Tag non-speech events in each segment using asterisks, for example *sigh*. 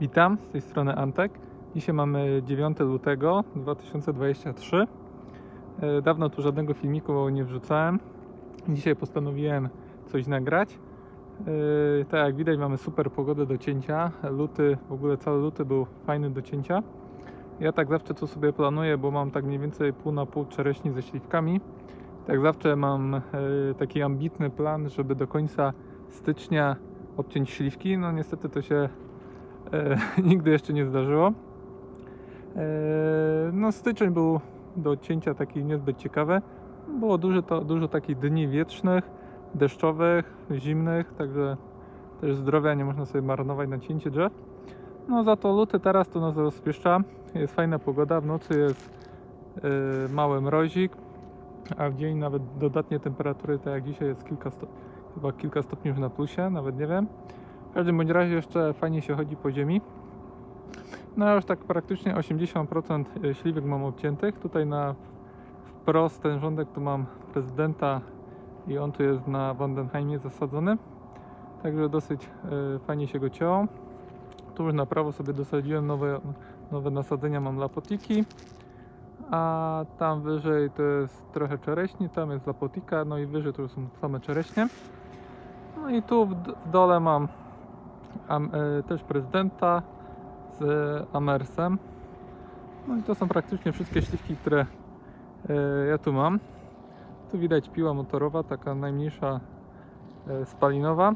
Witam, z tej strony Antek. Dzisiaj mamy 9 lutego 2023. E, Dawno tu żadnego filmiku nie wrzucałem. Dzisiaj postanowiłem coś nagrać. E, Tak jak widać mamy super pogodę do cięcia. Luty, w ogóle cały luty był fajny do cięcia. Ja tak zawsze to sobie planuję, bo mam tak mniej więcej pół na pół czereśni ze śliwkami. Tak zawsze mam e, taki ambitny plan, żeby do końca stycznia obciąć śliwki. No niestety to się *laughs* nigdy jeszcze nie zdarzyło. E, no styczeń był do cięcia taki niezbyt ciekawy. Było dużo, to, dużo takich dni wietrznych, deszczowych, zimnych, także też zdrowia nie można sobie marnować na cięcie drzew. No za to luty teraz to nas rozpieszcza. Jest fajna pogoda, w nocy jest e, mały mrozik, a w dzień nawet dodatnie temperatury, tak jak dzisiaj jest kilka, sto, chyba kilka stopni już na plusie, nawet nie wiem. W każdym bądź razie jeszcze fajnie się chodzi po ziemi. No już tak praktycznie 80% śliwek mam obciętych. Tutaj na wprost ten rządek tu mam prezydenta i on tu jest na Wandenheimie zasadzony. Także dosyć e, fajnie się go ciął. Tu już na prawo sobie dosadziłem nowe, nowe nasadzenia, mam lapotiki. A tam wyżej to jest trochę czereśni, tam jest lapotika, no i wyżej to już są same czereśnie. No i tu w, dole mam am, e, też prezydenta z Amersem. No i to są praktycznie wszystkie śliwki, które e, ja tu mam. Tu widać piła motorowa, taka najmniejsza e, spalinowa.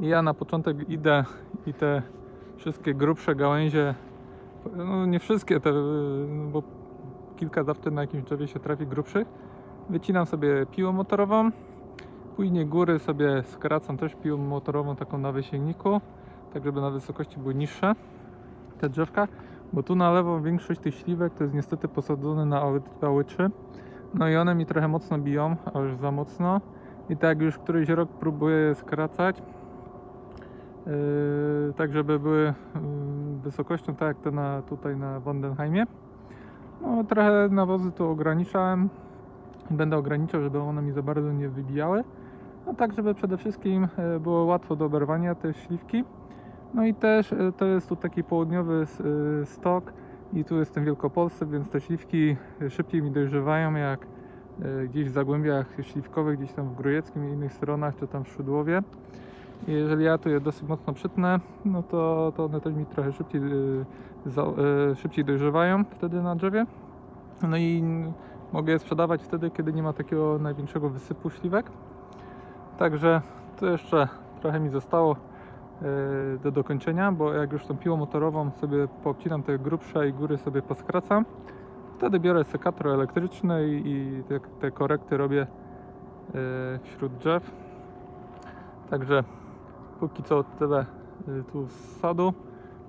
I ja na początek idę i te wszystkie grubsze gałęzie, no nie wszystkie te, e, bo kilka zawsze na jakimś drzewie się trafi grubszych. Wycinam sobie piłą motorową. Później góry sobie skracam też piłą motorową taką na wysięgniku, tak żeby na wysokości były niższe te drzewka, bo tu na lewo większość tych śliwek to jest niestety posadzone na ały- ałyczy. No i one mi trochę mocno biją, a już za mocno. I tak już któryś rok próbuję je skracać, yy, tak żeby były yy, wysokością tak jak te na, tutaj na Wandenheimie. No trochę nawozy tu ograniczałem będę ograniczał, żeby one mi za bardzo nie wybijały. No tak, żeby przede wszystkim e, było łatwo do oberwania te śliwki. No i też e, to jest tu taki południowy e, stok i tu jestem w Wielkopolsce, więc te śliwki szybciej mi dojrzewają jak gdzieś w zagłębiach śliwkowych, gdzieś tam w Grujeckim i innych stronach, czy tam w Szydłowie. I jeżeli ja tu je dosyć mocno przytnę, no to, to one też mi trochę szybciej, szybciej dojrzewają wtedy na drzewie. No i mogę je sprzedawać wtedy, kiedy nie ma takiego największego wysypu śliwek. Także to jeszcze trochę mi zostało e, do dokończenia, bo jak już tą piłą motorową sobie poobcinam te grubsze i góry sobie poskracam, wtedy biorę sekator elektryczny i, i te, te korekty robię e, wśród drzew. Także póki co tyle e, tu z sadu.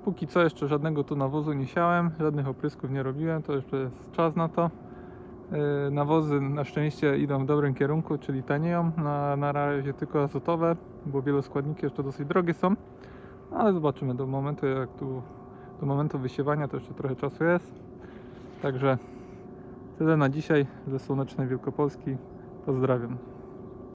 Póki co jeszcze żadnego tu nawozu nie siałem, żadnych oprysków nie robiłem, to jeszcze jest czas na to. E, Nawozy na szczęście idą w dobrym kierunku, czyli tanieją. Na, na razie tylko azotowe, bo wieloskładniki jeszcze dosyć drogie są. Ale zobaczymy do momentu, jak tu do momentu wysiewania to jeszcze trochę czasu jest. Także tyle na dzisiaj ze słonecznej Wielkopolski. Pozdrawiam.